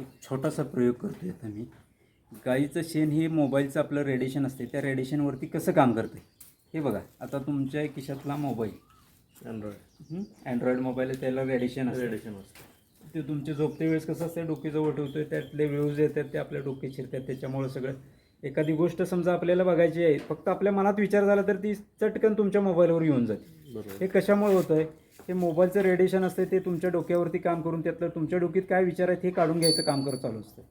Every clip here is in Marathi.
एक छोटासा प्रयोग करतोय आता मी. गाईचं शेण हे मोबाईलचं आपलं रेडिएशन असते त्या रेडिएशनवरती कसं काम करते हे बघा आता तुमच्या खिशातला मोबाईल. अँड्रॉइड अँड्रॉइड मोबाईल आहे त्याला रेडिएशन असते रेडिएशन असतं ते तुमचे झोपते वेळेस कसं असतं डोकेजवळ ठेवतोय त्यातले व्ह्यूज येतात ते आपल्या डोके शिरतात त्याच्यामुळे सगळं. एखादी गोष्ट समजा आपल्याला बघायची आहे फक्त आपल्या मनात विचार झाला तर ती चटकन तुमच्या मोबाईलवर येऊन जाते. बरोबर. हे कशामुळे होतं आहे हे मोबाईलचं रेडिएशन असते ते तुमच्या डोक्यावरती काम करून त्यातलं तुमच्या डोक्यात काय विचार आहेत हे काढून घ्यायचं काम करत चालू असतं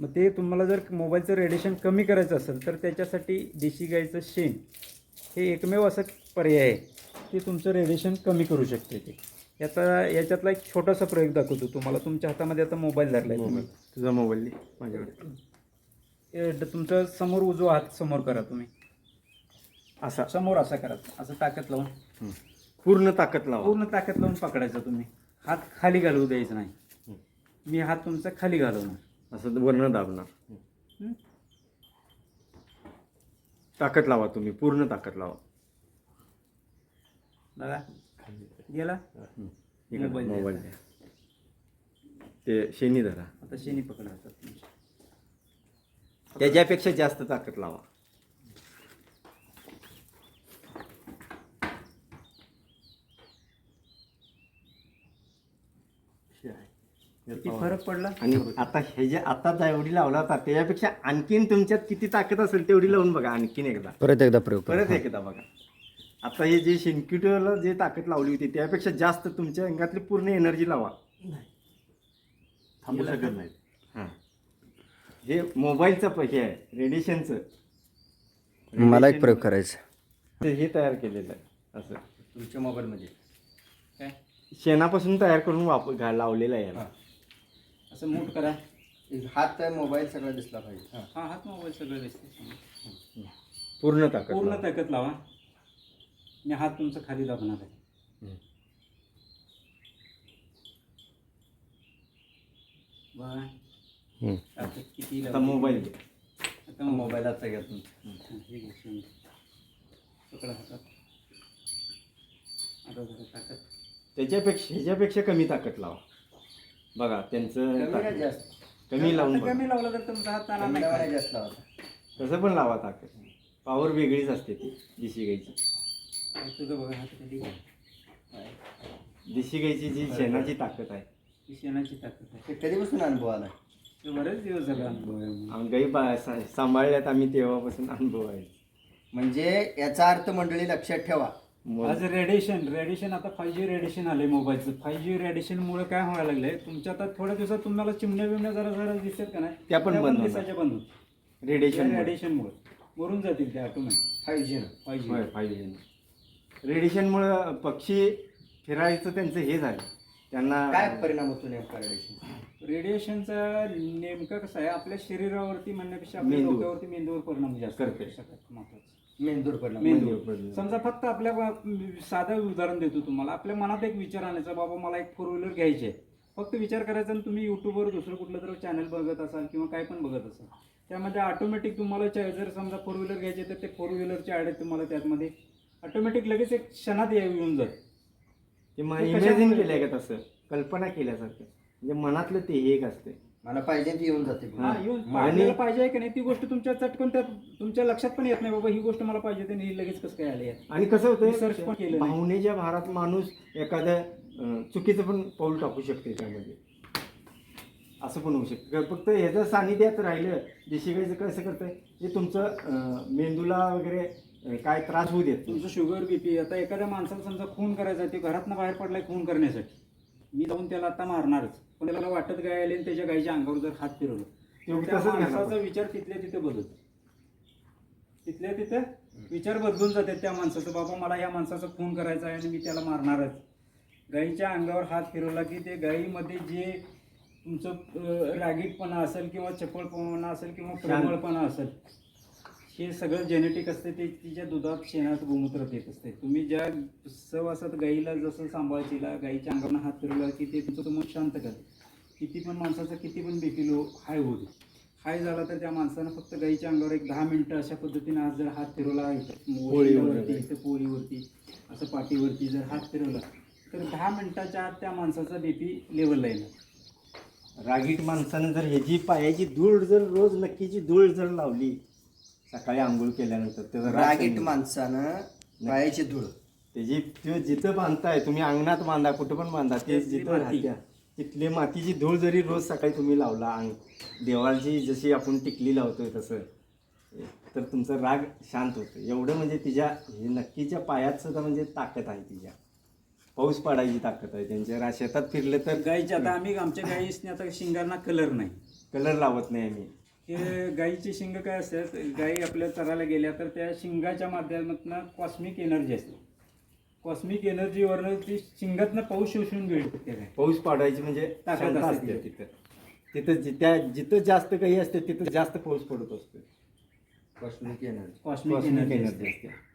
मग ते तुम्हाला जर मोबाईलचं रेडिएशन कमी करायचं असेल तर त्याच्यासाठी देशी गाईचं शेण हे एकमेव असं पर्याय आहे ते तुमचं रेडिएशन कमी करू शकते ते. याचा याच्यातला एक छोटासा प्रयोग दाखवतो तुम्हाला. तुमच्या हातामध्ये आता मोबाईल धरला आहे मोबाईल. तुझा मोबाईल माझ्याकडे. तुमचं समोर उजवा हात समोर करा तुम्ही. असा. समोर असा करा. असं ताकद लावून. पूर्ण ताकद लावा पूर्ण ताकद लावून पकडायचं तुम्ही हात खाली घालवू द्यायचं नाही. मी हात तुमचा खाली घालवणार असं वर्ण दाबणार हं. ताकद लावा तुम्ही पूर्ण ताकद लावा बघा गेला. इकडे मोबाईल द्या. मोबाईल द्या ते शेणी धरा आता शेणी पकडा हातात तुमच्या. त्याच्यापेक्षा जास्त ताकद लावा किती फरक पडला? आणि आता हे जे आता जेवढी लावला होता त्याच्यापेक्षा आणखीन तुमच्यात किती ताकद असेल तेवढी लावून बघा आणखीन एकदा. परत एकदा प्रयोग करा. परत एकदा बघा. आता हे जे शिंक्युटीला जे ताकद लावली होती त्यापेक्षा जास्त तुमच्या अंगातली पूर्ण एनर्जी लावा. थांबू शकत नाही हां. हे मोबाईलचं प- हे आहे रेडिएशनचं. मला एक प्रयोग करायचा ते हे तयार केलेलं आहे असं. तुमच्या मोबाईलमध्ये. काय शेणापासून तयार करून वाप घा लावलेलं आहे याला. असं मूठ करा हात काय मोबाईल सगळा दिसला पाहिजे हा हात मोबाईल सगळं दिसते पूर्ण ताकद पूर्ण. ताकद लावा मी हात तुमचा खाली दाबणार आहे हं. हं. ताकद किती आता. मोबाईल. आता मोबाईल आता घ्या हा, हे. पकडा हातात आता जरा ताकद त्याच्यापेक्षा ह्याच्यापेक्षा कमी ताकद लावा बघा त्यांचं कमी जास्त. कमी लावून बघा. कमी लावला तर तुमचा हात नाही खाली. जास्त लावा तसं पण लावा ताकद. पावर वेगळीच असते ती देशी गाईची. तुझं बघा हात खाली. घ्या. देशी गाईची जी शेणाची ताकद आहे. ही शेणाची ताकद आहे. ते कधीपासून अनुभव आला? ते बरेच दिवस झाले अनुभव आहे. आम्ही गाई बा- सा- सांभाळल्यात आम्ही तेव्हापासून अनुभव आहे. म्हणजे याचा अर्थ मंडळी लक्षात ठेवा. आज रेडिएशन रेडिएशन आता फाय जी रेडिएशन आलंय मोबाईलचं फाय जी रेडिएशनमुळे काय व्हायला लागलंय? तुमच्या आता थोड्या दिवसात तुम्हाला चिमण्या बिमण्या जरा जरा दिसतात का नाही? त्या पण बंद. दिसायच्या बंद होतील. रेडिएशन रेडिएशनमुळे मरून जातील त्या automatic five G five G होय पाहिजे रेडिएशनमुळं पक्षी फिरायचं त्यांचं हे झालं. त्यांना काय परिणाम होतो नेमका रेडिएशन रेडिएशनचा नेमकं कसं आहे? आपल्या शरीरावरती म्हणण्यापेक्षा आपल्या मेंदूवर. डोक्यावरती मेंदूवर परिणाम जास्त करते. होतो सगळ्यात महत्त्वाचं. मेंदूर परिणाम मेंदूवर परिणाम. समजा फक्त आपल्या बा- साधं उदाहरण देतो तुम्हाला. आपल्या मनात एक विचार आणायचा बाबा मला एक फोर व्हीलर घ्यायची आहे. फक्त विचार करायचा आणि तुम्ही युट्यूबवर दुसरं कुठलं तर चॅनल बघत असाल किंवा काय पण बघत असाल. त्यामध्ये ऑटोमॅटिक तुम्हाला चा- जर समजा फोर व्हीलर घ्यायचे तर ते फोर व्हीलरचे ॲड तुम्हाला त्यामध्ये. ऑटोमॅटिक लगेच एक क्षणात ये- येऊन जात. ते ते इमॅजिन कशामुळे? केलंय का तसं? कल्पना केल्यासारखं. म्हणजे मनातलं ते एक असते मला पाहिजे ती येऊन जाते. हा येऊन आणि- आपल्याला पाहिजे आहे की नाही ती गोष्ट तुमच्या चटकन त्या तुमच्या लक्षात पण येत नाही बाबा ही गोष्ट मला पाहिजे ते नाही लगेच कसं काय आली आहे. आणि कसं Research पण होतं केलं नाही. भावनेच्या भारात माणूस एखाद्या अं, चुकीचं पण पाऊल टाकू शकते त्यामध्ये. असं पण होऊ शकतं. फक्त ह्याचं सानिध्यात राहिलं देशी गाईचं कसं करतंय हे तुमचं अं, मेंदूला वगैरे अं, काय त्रास होऊ देत नाही. तुमचं शुगर बीपी आता एखाद्या माणसाला समजा खून करायचा आहे, ते घरातनं बाहेर पडलाय खून करण्यासाठी. मी जाऊन त्याला आता मारणारच. त्याला वाटत काय आले आणि त्याच्या गाईच्या अंगावर जर हात फिरवलं. त्या तसंच. माणसाचा विचार तिथल्या तिथे बदलतो. तिथल्या तिथे विचार बदलून जाते त्या माणसाचं. बाबा मला या माणसाचा खून करायचा आहे आणि मी त्याला मारणारच. गाईच्या अंगावर हात फिरवला की ते गाईमध्ये जे तुमचं अं, रागीटपणा असेल किंवा चपळपणा असेल किंवा प्रेमळपणा असेल हे सगळं जेनेटिक असते ते तिच्या दुधात शेणात गोमूत्रात येत असते. तुम्ही ज्या सहवासात गाईला जसं सांभाळशीला गाईच्या अंगावर हात फिरवला की ते तुमचं मन शांत करते किती पण माणसाचा किती पण बीपी लो हाय दे. हाय झाला तर त्या माणसानं फक्त गाईच्या अंगावर एक दहा मिनिटं अशा पद्धतीने आज जर हात फिरवला इथं पोळीवर. मोळीवरती इथं पोळीवरती असं पाठीवरती जर हात फिरवला तर दहा मिनिटाच्या आत त्या माणसाचा बीपी लेवलला येणार. रागीट माणसानं जर ह्याची पायाची धूळ जर रोज नक्कीची धूळ जर लावली सकाळी आंघोळ केल्यानंतर त्याचा राग रागीट. माणसानं पायाची धूळ. त्याची तो जिथं बांधताय तुम्ही अंगणात बांधा कुठं पण बांधा ते तिथली जिथं माती. राहत्या तिथली मातीची धूळ जरी रोज सकाळी तुम्ही लावला अंग देवाची जशी आपण टिकली लावतोय तसं तर तुमचा राग शांत होतो एवढं म्हणजे तिच्या हे नक्कीच्या पायात सुद्धा म्हणजे ताकद आहे तिच्या. पाऊस पाडायची ताकद आहे त्यांच्या रा- शेतात फिरलं तर गाईच्या आता आम्ही आमच्या गाईसने आता शिंगांना कलर नाही. कलर लावत नाही आम्ही. हे गाईची शिंग काय असतात गाई आपल्या चरायला गेल्या तर त्या शिंगाच्या माध्यमातून कॉस्मिक एनर्जी असते. कॉस्मिक एनर्जीवरनं ती शिंगातनं पाऊस शोषून घेऊ पाऊस पाडायची म्हणजे ताकद असते तिथं. तिथं. जि- त्या जिथं जास्त काही असते तिथं जास्त पाऊस पडत असतो. कॉस्मिक एनर्जी कॉस्मिक एनर्जी असते.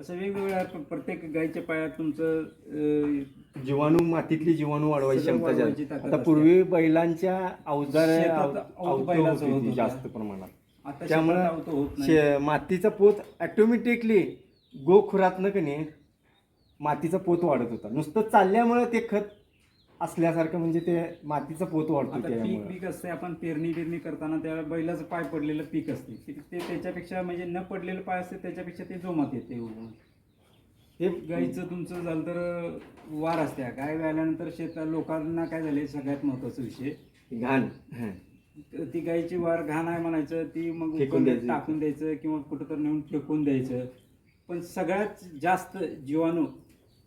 असं वेगवेगळ्या प- प्रत्येक गाईच्या पायात तुमचं अं, जीवाणू मातीतली जीवाणू वाढवायची सगळं क्षमता वाढवायची जास्त ताकद आता असते. पूर्वी बैलांच्या अवजार शेतात अवत बैलाचं होत होतं. जास्त प्रमाणात आता शेतात त्यामुळं अवतं होत नाही. शे- मातीचा पोत ऑटोमॅटिकली गोखुरातनं की नाही मातीचा पोत वाढत होता नुसतं चालल्यामुळं ते खत असल्यासारखं म्हणजे ते मातीचा पोत वाढतो आता पीक त्यामुळं पीक असते आपण पेरणी बिरणी करताना त्या बैलाचं पाय पडलेलं पीक असते ते ते त्याच्यापेक्षा म्हणजे न पडलेलं पाय असते त्याच्यापेक्षा ते जोमात येते उगवून. हे गाईचं तुमचं झालं तर वार असते गाय व्याल्यानंतर शेतात लोकांना काय झाले सगळ्यात महत्त्वाचा विषय घाण हं. तर ती गाईची वार घाण आहे म्हणायचं ती मग फेकून उकळून द्यायची. टाकून द्यायचं किंवा कुठं तर नेऊन फेकून द्यायचं पण सगळ्यात जास्त जीवाणू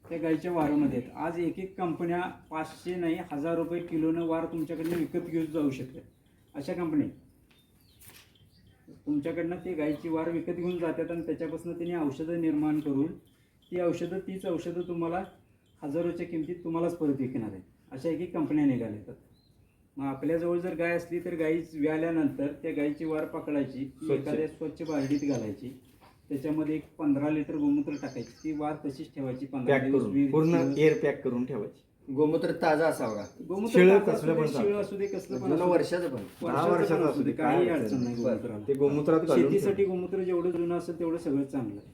त्या गाईच्या वारामध्ये आहेत. आज एक एक कंपन्या पाचशे नाही हजार रुपये किलोनं वार तुमच्याकडनं विकत घेऊन जाऊ शकतात अशा कंपनी तुमच्याकडनं ते गाईची वार विकत घेऊन जातात आणि त्याच्यापासून त्यांनी औषधं निर्माण करून ती औषधं तीच औषधं तुम्हाला हजारोच्या किमतीत तुम्हालाच परत विकणार आहे अशा एक एक कंपन्या निघाल्या मग आपल्याजवळ जर गाय असली तर गाई व्याल्यानंतर त्या गाईची वार पकडायची. एखाद्या स्वच्छ बालडीत घालायची. त्याच्यामध्ये एक पंधरा लिटर गोमूत्र टाकायची. ती वार तशीच ठेवायची पंधरा पॅक दिवस करून. वीस पूर्ण दिवस. एअर पॅक करून ठेवायची. गोमूत्र ताजा असावा का? गोमूत्र शिळं कसलं असू पण दे, शिळं असू दे कसलं पण जुनं असू दे. वर्षाचं पण. दहा वर्षाचं वर्षाचं पण असू दे, काही काय अडचण नाही बरं. गोमूत्राला. ते गोमूत्रात घालून शेतीसाठी गोमूत्र जेवढं जुनं असेल तेवढं सगळं चांगलं आहे.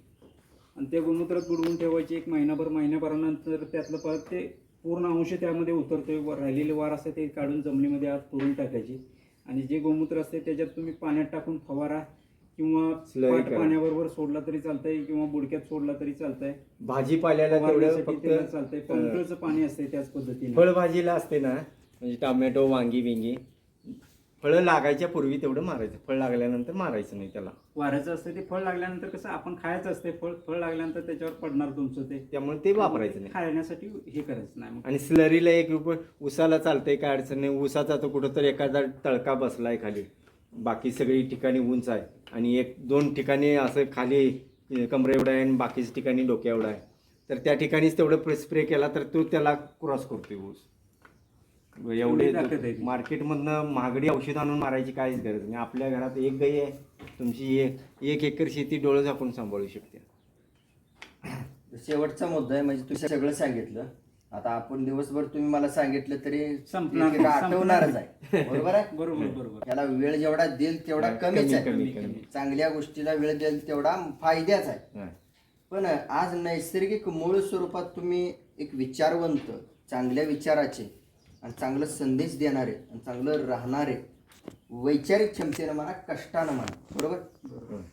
आणि त्या गोमूत्रात बुडवून ठेवायची एक महिनाभर महिन्याभरानंतर त्यातलं परत ते पूर्ण अंश त्यामध्ये उतरतोय. राहिलेले वार असते ते काढून जमिनीमध्ये आत पुरून टाकायची. आणि जे गोमूत्र असते त्याच्यात तुम्ही पाण्यात टाकून फवारा. किंवा पाट करा. पाण्याबरोबर सोडला तरी चालतंय किंवा बुडक्यात सोडला तरी चालतंय. भाजीपाल्याला तेवढं फक्त चालतंय. पंपचं पाणी असते त्याच पद्धतीने. फळभाजीला असते ना म्हणजे टोमॅटो वांगी बिंगी फळं लागायच्या पूर्वी तेवढं मारायचं. फळ लागल्यानंतर मारायचं नाही त्याला. वाऱ्याचं असते ते फळ लागल्यानंतर कसं आपण खायचं असते फळ फळ लागल्यानंतर त्याच्यावर पडणार तुमचं ते. त्यामुळे ते वापरायचं नाही. खाण्यासाठी हे करायचं नाही मग. आणि स्लरीला एक रुपये उसाला चालतंय काय अडचण नाही. उसाचा तो कुठंतरी एखादा तळका बसलाय खाली. बाकी सगळी ठिकाणी उंच आहे. आणि एक दोन ठिकाणी असं खाली कमरे एवढा आहे आणि बाकीच्या ठिकाणी डोक्या एवढा आहे. तर त्या ठिकाणीच तेवढं स्प्रे केला तर तो त्याला क्रॉस करतोय ऊस. एवढे. मार्केटमधनं महागडी औषध आणून मारायची काहीच गरज नाही. आपल्या घरात एक गाई आहे. तुमची एक एक एकर शेती डोळं झाकून सांभाळू शकते. शेवटचा मुद्दा आहे म्हणजे तुम्ही सगळं सांगितलं. आता आपण दिवसभर तुम्ही मला सांगितलं तरी संपणार एक आठवणारच आहे. बरोबर आहे? बरोबर बरोबर. त्याला वेळ जेवढा देईल तेवढा कमीच कमी आहे. कमी कमी. चांगल्या गोष्टीला वेळ देईल तेवढा फायद्याच आहे. हा. पण आज नैसर्गिक मूळ स्वरूपात तुम्ही एक विचारवंत चांगल्या विचाराचे आणि चांगलं संदेश देणारे आणि चांगलं राहणारे वैचारिक क्षमतेनं म्हणा कष्टानं म्हणा बरोबर?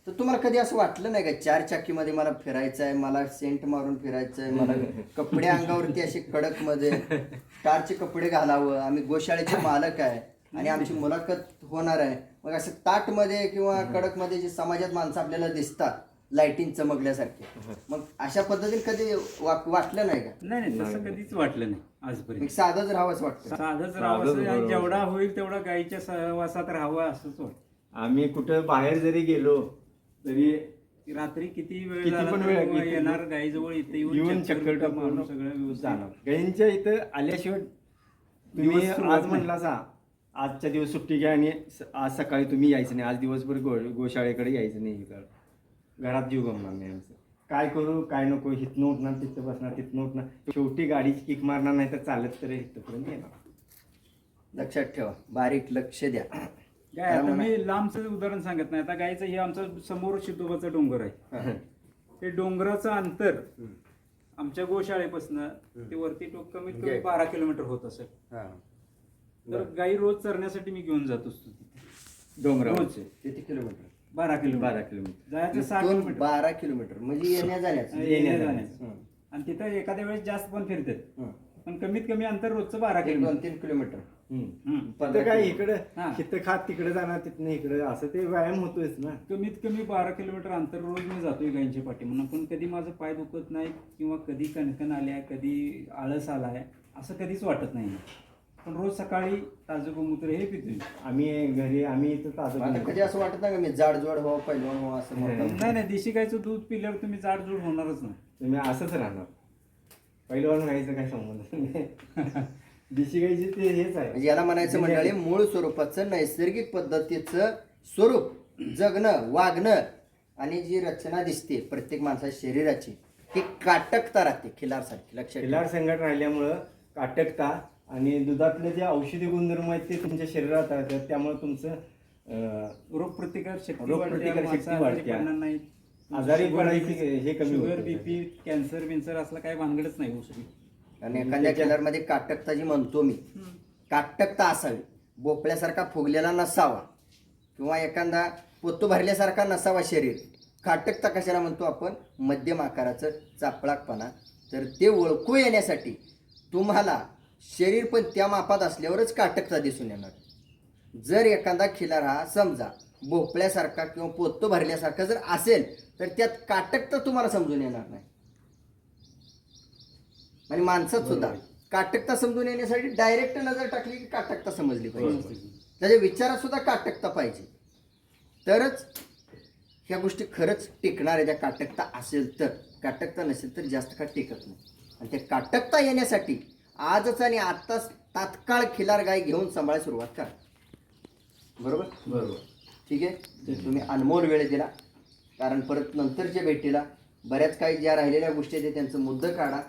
तर तुम्हाला कधी असं वाटलं नाही का चार चाकीमध्ये मला फिरायचं आहे मला सेंट मारून फिरायचं आहे मला कपडे अंगावरती असे कडकमध्ये स्टारचे कपडे घालावं आम्ही गोशाळेचे मालक आहे आणि आमची मुलाखत होणार आहे. मग असं ताटमध्ये किंवा कडकमध्ये जे समाजात माणसं आपल्याला दिसतात लाईटिंग चमकल्यासारखे. मग अशा पद्धतीने कधी वा- वाटलं नाही का? नाही नाही तसं कधीच वाटलं नाही एक आजपर्यंत साधंच राहावंच वाटतं. साधंच राहावं असं आणि. जेवढा होईल तेवढा गाईच्या सहवासात राहावं असंच वाटतं. आम्ही कुठं बाहेर जरी गेलो तरी रात्री किती वेळ किती झाला पण तरी वेळ- किती- येणार गाईजवळ इथे येऊन चक्कर चक्कर मारून टाकून सगळं व्यवस्थित? जाणार. गाईंच्या इथं आल्याशिवाय तुम्ही दिवस आज नाही. म्हटला सा आजच्या दिवस सुट्टी घ्या आणि स- आज सकाळी तुम्ही यायचं नाही. आज दिवसभर गो गोशाळेकडे यायचं नाही इकडं. घरात जीव गमणार नाही आमचं. काय करू काय नको हिथनं उठणार तिथं बसणार तिथनं उठणार. शेवटी गाडीची किक मारणार नाही तर चालत तर इथंपर्यंत येणार. लक्षात ठेवा बारीक लक्ष द्या. काय आता मी लांबचं उदाहरण सांगत नाही. आता गायचं हे आमचं समोर शितोबाचा डोंगर आहे. ते डोंगराचं अंतर आमच्या गोशाळेपासून ते वरती टोक कमीत कमी बारा किलोमीटर होत असेल. हा. तर गाई रोज चरण्यासाठी मी घेऊन जात असतो तिथे. डोंगरावरचे किती किलोमीटर? बारा किलो बारा किलोमीटर. जायचं सहा किलोमीटर. बारा किलोमीटर. म्हणजे येण्या जाण्याचं. येण्या जाण्याचं. हं. आणि तिथं एखाद्या वेळेस जास्त पण फिरतात. हं. पण कमीत कमी अंतर रोजचं बारा एक दोन किलोमीटर. तीन किलोमीटर. हम्म. तिथं काय इकडं हा. तिथं खात तिकडे जाणार तिथनं इकडे. असं ते व्यायाम होतोयच ना. कमीत कमी बारा किलोमीटर अंतर रोज मी जातोय गायींच्या पाठी म्हणून पण कधी माझं पाय दुखत नाही किंवा कधी कणकण आल्या कधी आळस आलाय असं कधीच वाटत नाही. पण रोज सकाळी ताजं गोमूत्र हे पितोय आम्ही घरी आम्ही इथं ताजं आता. कधी असं वाटत नाही का मी जाडजोड हो पैलवान हो असं म्हणतात? नाही नाही देशी गायचं दूध पिल्यावर तुम्ही जाडजूड होणारच नाही. तुम्ही असंच राहणार. पहिलवान गायचं काय संबंध देशी गायची ते हेच आहे. म्हणजे याला म्हणायचं मंडळी मूळ स्वरूपाचं नैसर्गिक पद्धतीचं स्वरूप जगणं वागणं आणि जी रचना दिसते प्रत्येक माणसाच्या शरीराची ही काटकता राहते खिलारसारखी लक्षात ठेवा. खिलार संकट राहिल्यामुळं काटकता आणि दुधातले जे औषधी गुणधर्म आहेत ते तुमच्या शरीरात राहतात त्यामुळे तुमचं अं, रोगप्रतिकार शक्ती शक्ती माणसं आजारी. पडणार पडायची हे कमी शुगर होते. बीपी कॅन्सर बिन्सर असलं काय भानगडच नाही होऊ शकत. आणि एखाद्या खिलारमध्ये काटकता जी म्हणतो मी काटकता असावी. भोपळ्यासारखा फुगलेला नसावा. किंवा एखादा पोतो भरल्यासारखा नसावा शरीर. काटकता कशाला म्हणतो आपण? मध्यम आकाराचं चापळाकपणा. तर ते ओळखू येण्यासाठी तुम्हाला शरीर पण त्या मापात असल्यावरच काटकता दिसून येणार. जर एखादा खिलार हा समजा भोपळ्यासारखा किंवा पोतो भरल्यासारखा जर असेल तर त्यात काटकता तुम्हाला समजून येणार नाही. आणि माणसात सुद्धा काटकता समजून येण्यासाठी डायरेक्ट नजर टाकली की काटकता समजली पाहिजे. त्याच्या विचारात सुद्धा काटकता पाहिजे. तरच ह्या गोष्टी खरंच टिकणार आहे त्या काटकता असेल तर काटकता नसेल तर जास्त काळ टिकत नाही. आणि त्या काटकता येण्यासाठी आजच आणि आत्ताच तात्काळ खिलार गाय घेऊन सांभाळायला सुरुवात करा. बरोबर? बरोबर. ठीक आहे? तुम्ही अनमोल वेळ दिला. कारण परत नंतरच्या भेटीला बऱ्याच काही ज्या राहिलेल्या गोष्टी आहेत त्यांचं मुद्दं काढा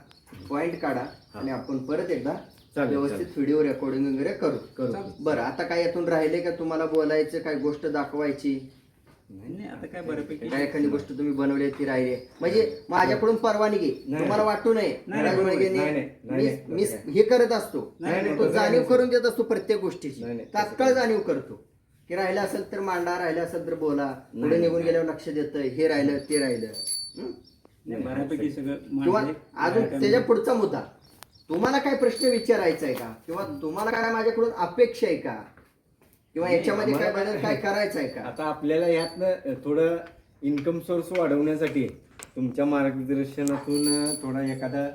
पॉईंट काढा आणि आपण परत एकदा व्यवस्थित व्हिडिओ रेकॉर्डिंग वगैरे करू. करू. बरं आता काय यातून राहिले का? तुम्हाला बोलायचं काय गोष्ट दाखवायची? नाही नाही, आता काय बऱ्यापैकी काय एखादी गोष्ट तुम्ही बनवली ती राहिली. म्हणजे माझ्याकडून परवानगी नाही. तुम्हाला वाटू नये. नाही, राज बरोबर. माळगेने नाही, नाही, नाही, मी- नाही, मी तसं काय. हे करत असतो. नाही, नाही, तो तसं जाणीव करून देत असतो प्रत्येक गोष्टीची. नाही, नाही, तसं तात्काळ. जाणीव करतो. की राहिलं असेल तर मांडा राहिलं असेल तर बोला. पुढे नाही, निघून. गेल्यावर लक्ष देतं हे राहिलं ते राहिलं. हं? नाही, बऱ्यापैकी सगळं किंवा मांडलंय. अजून काय त्याच्या पुढचा मुद्दा. तुम्हाला काय प्रश्न विचारायचा आहे का? किंवा तुम्हाला काय माझ्याकडून अपेक्षा आहे का? किंवा याच्यामध्ये काय बदल काय करायचा आहे का? आता आपल्याला यातनं थोडं इन्कम सोर्स वाढवण्यासाठी तुमच्या मार्गदर्शनातून थोडा एखादा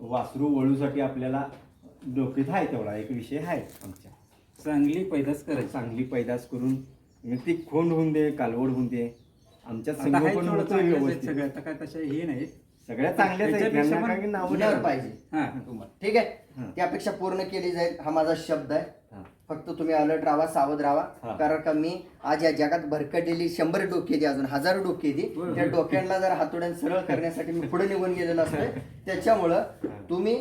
वासरू वळूसाठी आपल्याला डोक्यात आहे तेवढा एक विषय आहे आमच्या. चांगली पैदास करायची. चांगली पैदास करून मग ती खोंड होऊन दे कालवड होऊन दे आमच्यात आता हाय संगोपन थोडं होतं चांगलंच आहेत व्यवस्थित. सगळं आता काय तशा हे नाही सगळ्या चांगल्याच आहेत त्याच्यापेक्षा यांना पण काही नावं पुण्यावर नाही. पाहिजे. हा. ठीक आहे? हं. ती अपेक्षा पूर्ण केली जाईल. हा माझा शब्द आहे. फक्त तुम्ही अलर्ट राहा सावध राहा. कारण का मी आज या जगात भरकटलेली शंभर डोके दी अजून हजारो डोके दी. त्या डोक्यांना जर हातोड्यान सरळ करण्यासाठी मी पुढे निघून गेलेलो असतोय त्याच्यामुळं तुम्ही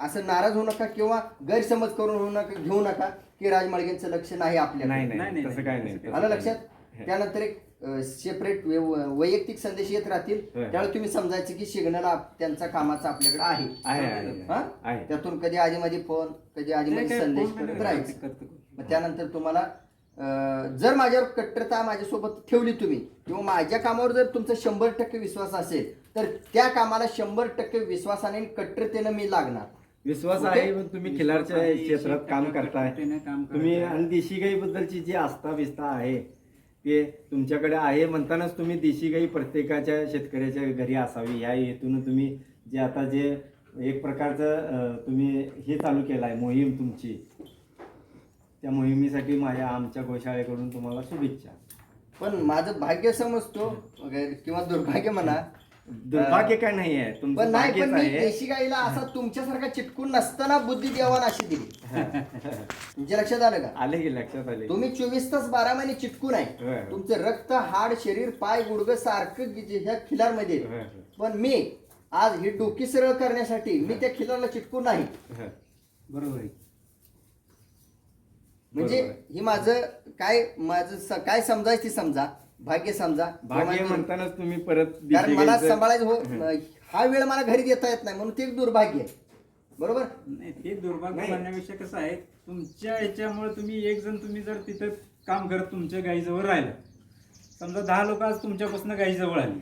असं नाराज होऊ नका किंवा गैरसमज करून होऊ नका घेऊ नका की राजमार्गेंचं लक्ष नाही आपल्या नाही तसं काय आलं लक्षात. त्यानंतर एक सेपरेट वैयक्तिक संदेश येत राहतील होय. त्यावेळी तुम्ही समजायचं की सिग्नल त्यांचा कामाचा आपल्याकडे आहे आहे आहे, हा? आहे त्यातून कधी आधी मध्ये फोन कधी आधी मध्ये काय संदेश करत राहायचं. मग त्यानंतर तुम्हाला जर माझ्यावर कट्टरता माझ्यासोबत ठेवली तुम्ही किंवा माझ्या कामावर जर तुमचा शंभर टक्के विश्वास असेल तर त्या कामाला शंभर टक्के विश्वासाने आणि कट्टरतेनं मी लागणार विश्वास? आहे पण तुम्ही खिलारच्या क्षेत्रात काम करताय तुम्ही. आणि देशी गाई बद्दलची जी आस्था विस्था आहे ते तुमच्याकडे आहे म्हणतानाच तुम्ही देशी गाई प्रत्येकाच्या शेतकऱ्याच्या घरी असावी. ह्या हेतून तुम्ही जे आता जे एक प्रकारचं तुम्ही हे चालू केलं आहे मोहीम तुमची. त्या मोहिमेसाठी माझ्या आमच्या गोशाळेकडून तुम्हाला शुभेच्छा. पण माझं भाग्य समजतो वगैरे किंवा दुर्भाग्य म्हणा दुर्भाग्य काय नाही आहे पण तुमचं नाही पण भाग्यच मी आहे. देशी गाईला असा तुमच्यासारखा चिटकून नसताना बुद्धी देवान अशी दिली. तुमच्या लक्षात आलं का? आले की लक्षात आले तुम्ही चोवीस तास बारा महिने चिटकून आहे. तुमचं रक्त हाड शरीर पाय गुडघ सारखं ह्या खिलारमध्ये. पण मी आज ही डोकी सरळ करण्यासाठी मी त्या खिलारला चिटकून नाही. हं. बरोबर आहे. म्हणजे बरोबर ही माझं काय माझं स- काय समजायचं ते समजा. भाग्य समजा. भाग्य म्हणतानाच तुम्ही परत कारण मला सांभाळायचं हो हा. वेळ मला घरी देता येत नाही म्हणून ते एक दुर्भाग्य आहे. बरोबर? नाही ते दुर्भाग्य नाही. मानण्यापेक्षा कसं आहे तुमच्या याच्यामुळे तुम्ही एक जण तुम्ही जर तिथं काम करत तुमच्या गाईजवळ राहिलं. समजा दहा लोक आज तुमच्यापासून गाईजवळ आली.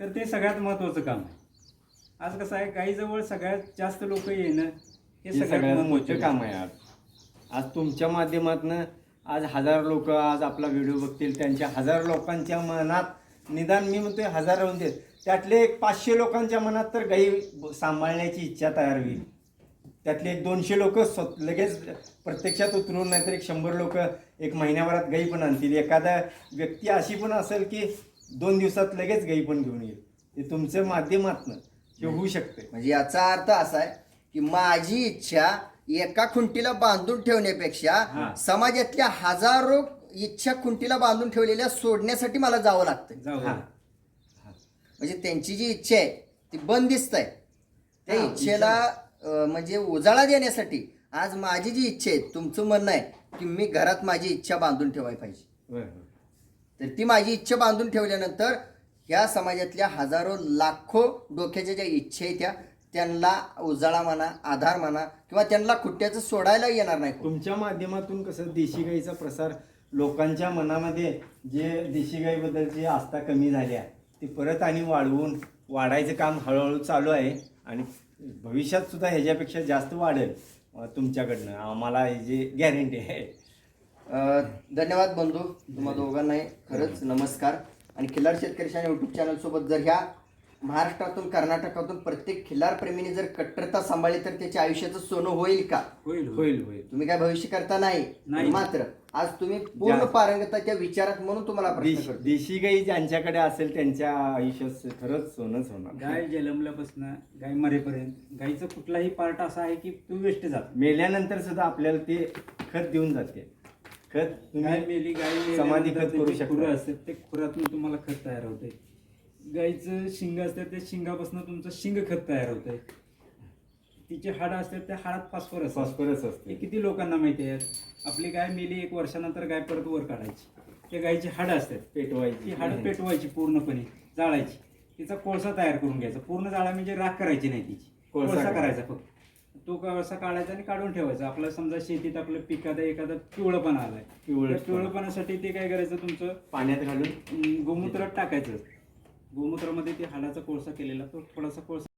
तर ते सगळ्यात महत्त्वाचं काम आहे. आज कसं आहे गाईजवळ सगळ्यात जास्त लोक येणं हे हे सगळ्यात मोठं काम आहे आज. आज तुमच्या माध्यमातून आज हजार लोक आज आपला व्हिडिओ बघतील. त्यांच्या हजार लोकांच्या मनात निदान मी म्हणतोय हजार राहून देत त्यातले एक पाचशे लोकांच्या मनात तर गाई सांभाळण्याची इच्छा तयार होईल. त्यातले एक दोनशे लोक लगेच प्रत्यक्षात उतरून नाहीतर एक शंभर लोक एक महिन्याभरात गाई पण आणतील. एखादा व्यक्ती अशी पण असेल की दोन दिवसात लगेच गाई पण घेऊन येईल. ते तुमच्या माध्यमातनं हे होऊ शकते म्हणजे याचा अर्थ असा आहे की माझी इच्छा एका खुंटीला बांधून ठेवण्यापेक्षा. समाजातल्या हजारो इच्छा खुंटीला बांधून ठेवलेल्या सोडण्यासाठी मला जावं लागतं हा. म्हणजे त्यांची जी इच्छा आहे ती बंदिस्त आहे त्या इच्छेला म्हणजे उजाळा देण्यासाठी आज माझी जी इच्छा आहे तुमचं म्हणणं आहे की मी घरात माझी इच्छा बांधून ठेवायला पाहिजे. तर ती माझी इच्छा बांधून ठेवल्यानंतर ह्या समाजातल्या हजारो लाखो डोक्याच्या ज्या इच्छा आहेत त्या त्यांना उजाळा म्हणा आधार म्हणा किंवा त्यांना खुट्ट्याचं सोडायला येणार नाही. तुमच्या माध्यमातून कसं देशी गाईचा प्रसार लोकांच्या मनामध्ये जे देशी गाईबद्दलची आस्था कमी झाल्या ती परत आणि वाढवून वाढायचं काम हळूहळू चालू आहे आणि भविष्यात सुद्धा ह्याच्यापेक्षा जास्त वाढेल तुमच्याकडनं. आम्हाला ह्याची गॅरंटी आहे. धन्यवाद बंधू तुम्हा दोघांनाही. खरंच नमस्कार. आणि खिल्लार शेतकरी यूट्यूब चॅनल सोबत जर ह्या महाराष्ट्रातून कर्नाटकातून प्रत्येक खिल्लार प्रेमीने जर कट्टरता सांभाळली तर त्याच्या आयुष्याचं सोनं होईल का? होईल होईल. होईल तुम्ही काय भविष्य करता नाही? नाही. मात्र आज तुम्ही पूर्ण. पारंगताच्या विचारात म्हणून तुम्हाला प्रश्न देशी करतो. देशी गाई ज्यांच्याकडे असेल त्यांच्या आयुष्यात खरंच सोनंच होणार. गाय जन्मल्यापासून गाय मरेपर्यंत गाईचं कुठलाही पार्ट असा आहे की तू वेस्ट जात मेल्यानंतर सुद्धा आपल्याला ते खत देऊन जाते. खत गाय तुम्ही मेली गाय समाधी खत करू शकता. खुरं असतात ते खुरातून तुम्हाला खत तयार होते गाईचं शिंग असतं ते शिंगापासून तुमचं शिंग खत तयार होतंय. तिचे हाडं असतात त्या हाडात फॉस्फरस असतं. फॉस्फरस हे असते किती लोकांना माहिती आहे? आपली गाय मेली एक वर्षानंतर गाय परत वर काढायची. त्या गायची हाडं असतात ती पेटवायची हाडं पेटवायची पूर्णपणे जाळायची. तिचा कोळसा तयार करून घ्यायचा. पूर्ण जाळा म्हणजे राख करायची नाही तिची. कोळसा कोळसा करायचा. फक्त. तो कोळसा काढायचा आणि काढून ठेवायचा. आपलं समजा शेतीत आपलं पिकात एखादा पिवळपणा आलाय. त्या पिवळपणासाठी ते काय करायचं तुमचं? पाण्यात घालून? अं, गोमूत्रात टाकायचं. गोमूत्रामध्ये ते हाडाचा कोळसा केलेला तो थोडासा कोळसा